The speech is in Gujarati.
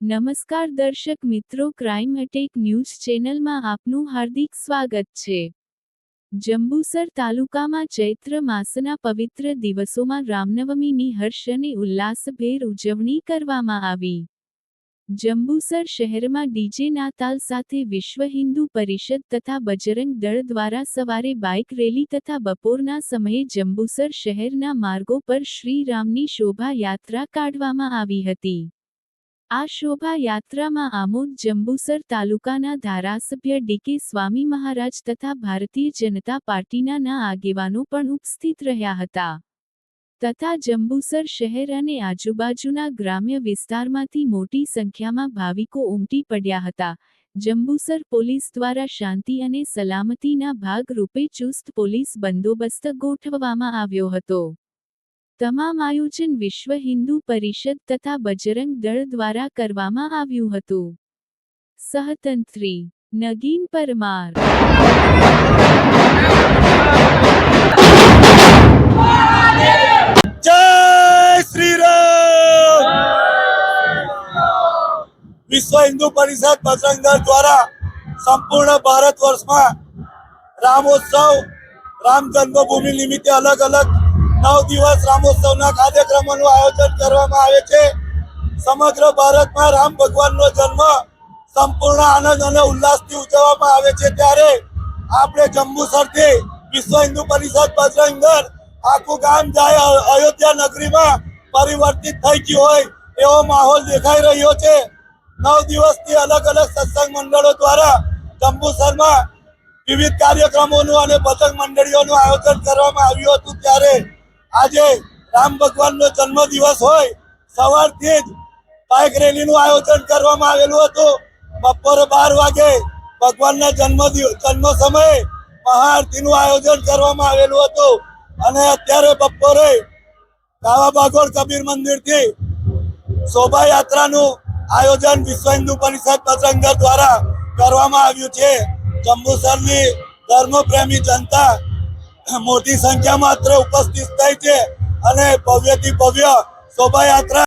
નમસ્કાર દર્શક મિત્રો ક્રાઇમ અટેક ન્યૂઝ ચેનલમાં આપનું હાર્દિક સ્વાગત છે. જંબુસર તાલુકામાં ચૈત્ર માસના પવિત્ર દિવસોમાં રામનવમીની હર્ષ અને ઉલ્લાસભેર ઉજવણી કરવામાં આવી. જંબુસર શહેરમાં ડીજે નાતાલ સાથે વિશ્વ હિન્દુ પરિષદ તથા બજરંગ દળ દ્વારા સવારે બાઇક રેલી તથા બપોરના સમયે જંબુસર શહેરના માર્ગો પર શ્રીરામની શોભાયાત્રા શોભા યાત્રા કાઢવામાં આવી હતી. આ શોભા યાત્રામાં આમોદ જંબુસર તાલુકાના ધારાસભ્ય ડીકે સ્વામી મહારાજ તથા ભારતીય જનતા પાર્ટીના ના આગેવાનો પણ ઉપસ્થિત રહ્યા હતા. તથા જંબુસર શહેર અને આજુબાજુના ગ્રામ્ય વિસ્તારમાંથી મોટી સંખ્યામાં ભાવિકો ઉમટી પડ્યા હતા. જંબુસર પોલીસ દ્વારા શાંતિ અને સલામતીના ભાગરૂપે ચુસ્ત પોલીસ બંદોબસ્ત ગોઠવવામાં આવ્યો હતો. તમામ આયોજન વિશ્વ હિન્દુ પરિષદ તથા બજરંગ દળ દ્વારા કરવામાં આવ્યું હતું. સહતંત્રી, નગીન પરમાર. જય શ્રી રામ! વિશ્વ હિન્દુ પરિષદ બજરંગ દળ દ્વારા સંપૂર્ણ ભારત વર્ષમાં રામોત્સવ, રામ જન્મભૂમિ નિમિત્તે અલગ અલગ નવ દિવસ રામોત્સવના કાર્યક્રમોનું આયોજન કરવામાં આવે છે. સમગ્ર ભારતમાં રામ ભગવાનનો જન્મ સંપૂર્ણ આનંદ અને ઉલ્લાસથી ઉજવવામાં આવે છે. ત્યારે આપણે જંબુસરથી વિશ્વ હિન્દુ પરિષદ બજરંગ દળ આખું ગામ જાય અયોધ્યા નગરીમાં પરિવર્તિત થઈ ગયું હોય એવો માહોલ દેખાઈ રહ્યો છે. નવ દિવસથી અલગ અલગ સત્સંગ મંડળો દ્વારા જંબુસરમાં વિવિધ કાર્યક્રમોનું અને પતંગ મંડળીઓનું આયોજન કરવામાં આવ્યું હતું. ત્યારે આજે રામ ભગવાનનો જન્મ દિવસ હોય, સવારથી જ બાઇક રેલીનું આયોજન કરવામાં આવેલું હતું. બપોરે બાર વાગે ભગવાનના જન્મ જન્મ સમયે મહાઆરતીનું આયોજન કરવામાં આવેલું હતું. અને અત્યારે બપોરે કાવા બાગોળ કબીર મંદિરથી શોભાયાત્રાનું આયોજન વિશ્વ હિન્દુ પરિષદ પતંગર દ્વારા કરવામાં આવ્યું છે. જંબુસરની ધર્મપ્રેમી જનતા મોટી સંખ્યામાં અત્રે ઉપસ્થિત થાય છે. અને ભવ્યથી ભવ્ય શોભાયાત્રા